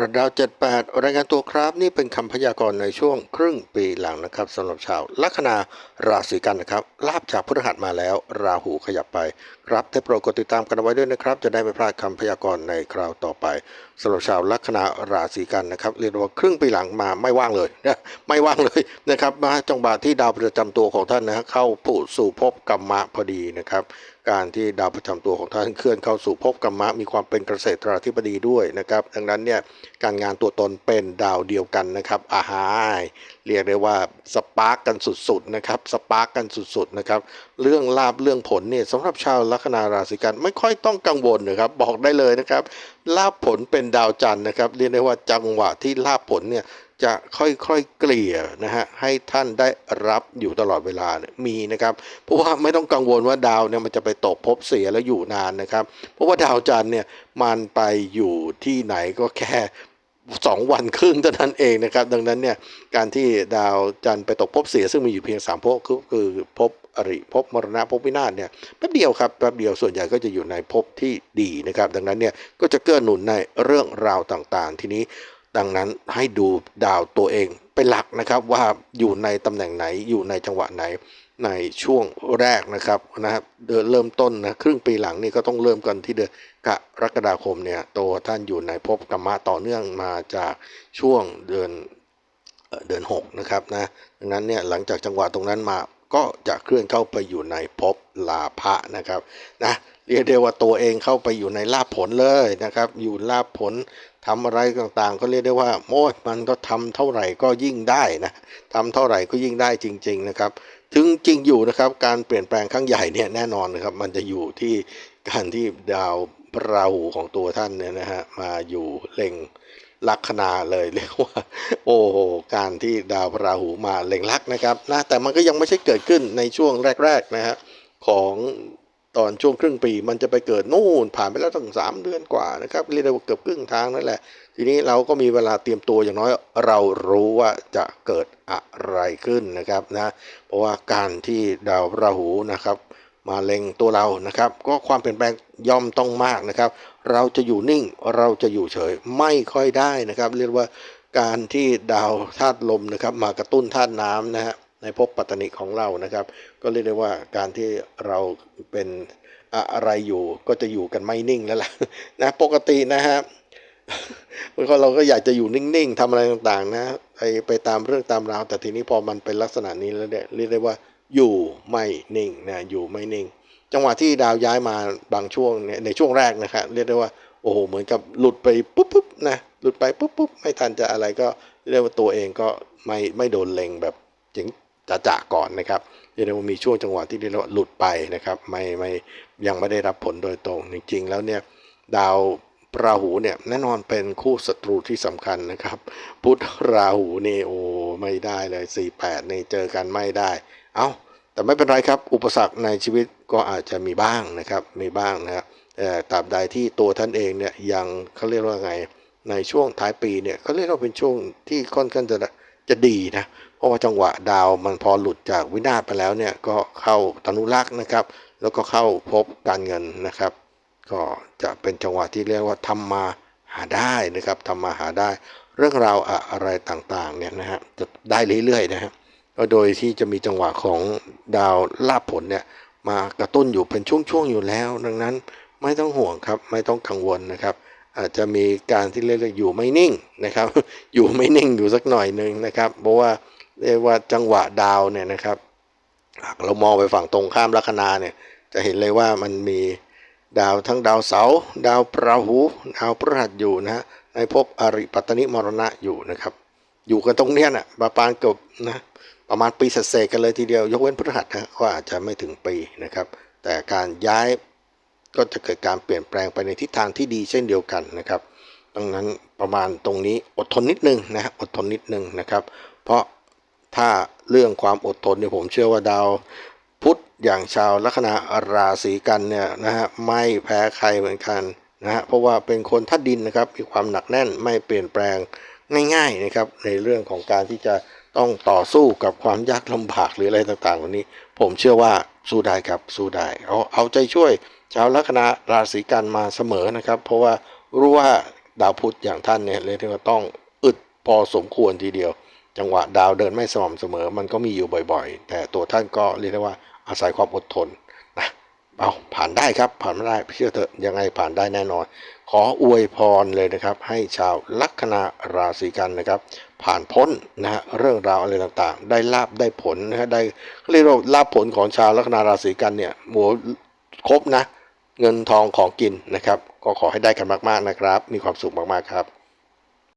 ระดาว 78 รายงานตัวครับนี่เป็นคำพยากรณ์ในช่วงครึ่งปีหลังนะครับสำหรับชาวลัคนาราศีกันนะครับลาบจากพฤหัสมาแล้ว ราหูขยับไป ครับได้โปรดกดติดตามกันเอาไว้ด้วยนะครับ จะได้ไม่พลาดคำพยากรณ์ในคราวต่อไปสำหรับชาวลัคนาราศีกันนะครับเรียกว่าครึ่งปีหลังมาไม่ว่างเลยนะไม่ว่างเลยนะครับมาจังหวะที่ดาวประจำตัวของท่านนะฮะเข้าผู้สู่ภพกรรมะพอดีนะครับการที่ดาวประจำตัวของท่านเคลื่อนเข้าสู่ภพกรรมะมีความเป็นเกษตราธิบดีด้วยนะครับ ดังนั้นเนี่ยการงานตัวตนเป็นดาวเดียวกันนะครับอาหายเรียกได้ว่าสปาร์กกันสุดๆนะครับสปาร์กกันสุดๆนะครับเรื่องลาบเรื่องผลเนี่ยสำหรับชาวลัคนาราศีกันไม่ค่อยต้องกังวลนะครับบอกได้เลยนะครับลาบผลเป็นดาวจันทร์นะครับเรียกได้ว่าจังหวะที่ลาบผลเนี่ย จะค่อยๆเกลี่ยนะฮะให้ท่านได้รับอยู่ตลอดเวลาเนี่ยมีนะครับเพราะว่าไม่ต้องกังวลว่าดาวเนี่ยมันจะไปตกภพเสียแล้วอยู่นานนะครับ เพราะว่าดาวจันทร์เนี่ยมันไปอยู่ที่ไหนก็แค่สองวันครึ่งเท่านั้นเองนะครับ ดังนั้นเนี่ยการที่ดาวจันทร์ไปตกภพเสียซึ่งมีอยู่เพียงสามภพคือคือภพอริภพมรณะภพวินาศเนี่ยแป๊บเดียวครับแป๊บเดียวส่วนใหญ่ก็จะอยู่ในภพที่ดีนะครับ ดังนั้นเนี่ยก็จะเกื้อหนุนในเรื่องราวต่างๆ ทีนี้ ดังนั้นให้ดูดาวตัวเองเป็นหลักนะครับว่าอยู่ในตำแหน่งไหนอยู่ในจังหวะไหนในช่วงแรกนะครับนะครับเดินเริ่มต้นนะครึ่งปีหลังนี่ก็ต้องเริ่มกันที่เดือนกรกฎาคมเนี่ยตัวท่านอยู่ในภพกรรมะต่อเนื่องมาจากช่วงเดือนเอ่อเดือน6นะครับนะดังนั้นเนี่ยหลังจากจังหวะตรงนั้นมา ก็จะเคลื่อนเข้าไปอยู่ในภพลาภะนะครับนะเรียกได้ว่าตัวเองเข้าไปอยู่ในลาภผลเลยนะครับ อยู่ลาภผลทำอะไรต่างๆ ก็เรียกได้ว่าโอ้ยมันก็ทำเท่าไหร่ก็ยิ่งได้นะทำเท่าไหร่ก็ยิ่งได้จริง ๆนะครับ ถึงจริงอยู่นะครับการเปลี่ยนแปลงครั้งใหญ่เนี่ยแน่นอนนะครับ มันจะอยู่ที่การที่ดาวราหูของตัวท่านเนี่ยนะฮะมาอยู่เล็ง ลัคนาเลยเรียกว่า โอ้โหการที่ดาวพราหูมาเล็งลักนะครับนะแต่มันก็ยังไม่ใช่เกิดขึ้นในช่วงแรกๆนะฮะของตอนช่วงครึ่งปีมันจะไปเกิดนู่นผ่านไปแล้วตั้งสามเดือนกว่านะครับเรียกได้ว่าเกือบครึ่งทางนั่นแหละ ทีนี้เราก็มีเวลาเตรียมตัวอย่างน้อยเรารู้ว่าจะเกิดอะไรขึ้นนะครับนะเพราะว่าการที่ดาวราหูนะครับ มาเล็งตัวเรานะครับ ก็ความเปลี่ยนแปลงย่อมต้องมากนะครับ เราจะอยู่นิ่งเราจะอยู่เฉยไม่ค่อยได้นะครับ เรียกว่าการที่ดาวธาตุลมนะครับ มากระตุ้นธาตุน้ำนะฮะในภพปัตตนิของเรานะครับ ก็เรียกได้ว่าการที่เราเป็นอะไรอยู่ก็จะอยู่กันไม่นิ่งแล้วล่ะนะปกตินะฮะมันก็เราก็อยากจะอยู่นิ่งๆทำอะไรต่างๆ นะไปไปตามเรื่องตามราวแต่ทีนี้พอมันเป็นลักษณะนี้แล้วเนี่ยเรียกได้ว่า อยู่ไม่นิ่งนะอยู่ไม่นิ่ง จังหวะที่ดาวย้ายมาบางช่วงเนี่ยในช่วงแรกนะครับเรียกได้ว่าโอ้โหเหมือนกับหลุดไปปุ๊บปุ๊บนะหลุดไปปุ๊บปุ๊บไม่ทันจะอะไรก็เรียกว่าตัวเองก็ไม่ไม่โดนเล็งแบบจิงจะจะก่อนนะครับเรียกได้ว่ามีช่วงจังหวะที่เรียกว่าหลุดไปนะครับ ไม่ไม่ยังไม่ได้รับผลโดยตรงจริงๆแล้วเนี่ยดาว ราหูเนี่ยแน่นอนเป็นคู่ศัตรูที่สำคัญนะครับ พุทธราหูนี่โอ้ไม่ได้เลย48นี่เจอกันไม่ได้ เอาแต่ไม่เป็นไรครับ อุปสรรคในชีวิตก็อาจจะมีบ้างนะครับมีบ้างนะครับแต่ตราบใดที่ตัวท่านเองเนี่ยยังเขาเรียกว่าไงในช่วงท้ายปีเนี่ยเขาเรียกว่าเป็นช่วงที่ค่อนข้างจะจะดีนะเพราะว่าจังหวะดาวมันพอหลุดจากวินาศไปแล้วเนี่ยก็เข้าตนุรักษ์นะครับ แล้วก็เข้าพบการเงินนะครับ ก็จะเป็นจังหวะที่เรียกว่าทำมาหาได้นะครับทำมาหาได้ เรื่องราวอะไรต่างๆเนี่ยนะฮะจะได้เรื่อยๆนะฮะก็โดยที่จะมีจังหวะของดาวลาภผลเนี่ยมากระตุ้นอยู่เป็นช่วงๆอยู่แล้ว ดังนั้นไม่ต้องห่วงครับไม่ต้องกังวลนะครับ อาจจะมีการที่เรียกอยู่ไม่นิ่งนะครับ อยู่ไม่นิ่งอยู่สักหน่อยหนึ่งนะครับ เพราะว่าเรียกว่าจังหวะดาวเนี่ยนะครับเรามองไปฝั่งตรงข้ามลัคนาเนี่ยจะเห็นเลยว่ามันมี ดาวทั้งดาวเสาร์ดาวพราหูดาวพฤหัสอยู่นะฮะในภพอริปัตตนิมรณะอยู่นะครับ อยู่กันตรงเนี้ยนะประมาณเกือบนะประมาณปีเศษกันเลยทีเดียวยกเว้นพฤหัสนะก็อาจจะไม่ถึงปีนะครับ แต่การย้ายก็จะเกิดการเปลี่ยนแปลงไปในทิศทางที่ดีเช่นเดียวกันนะครับดังนั้นประมาณตรงนี้อดทนนิดนึงนะฮะอดทนนิดนึงนะครับ เพราะถ้าเรื่องความอดทนเนี่ยผมเชื่อว่าดาว อย่างชาวลัคนาราศีกันเนี่ยนะฮะไม่แพ้ใครเหมือนกันนะฮะเพราะว่าเป็นคนทัดดินนะครับมีความหนักแน่นไม่เปลี่ยนแปลงง่ายๆนะครับในเรื่องของการที่จะต้องต่อสู้กับความยากลำบากหรืออะไรต่างๆเหล่านี้ ผมเชื่อว่าสู้ได้ครับสู้ได้เอาเอาใจช่วย ชาวลัคนาราศีกันมาเสมอนะครับ เพราะว่ารู้ว่าดาวพุธอย่างท่านเนี่ยเรียกได้ว่าต้องอึดพอสมควรทีเดียว จังหวะดาวเดินไม่สม่ำเสมอ มันก็มีอยู่บ่อย ๆ แต่ตัวท่านก็เรียกได้ว่า อาศัยความอดทนนะเอาผ่านได้ครับผ่านไม่ได้เชื่อเถอะยังไงผ่านได้แน่นอน ขออวยพรเลยนะครับ ให้ชาวลัคนาราศีกันนะครับ ผ่านพ้นนะฮะเรื่องราวอะไรต่างๆ ได้ลาบได้ผลนะฮะได้เรียกว่าลาบผลของชาวลัคนาราศีกันเนี่ยโหครบนะ เงินทองของกินนะครับ ก็ขอให้ได้กันมากๆนะครับ มีความสุขมากๆครับ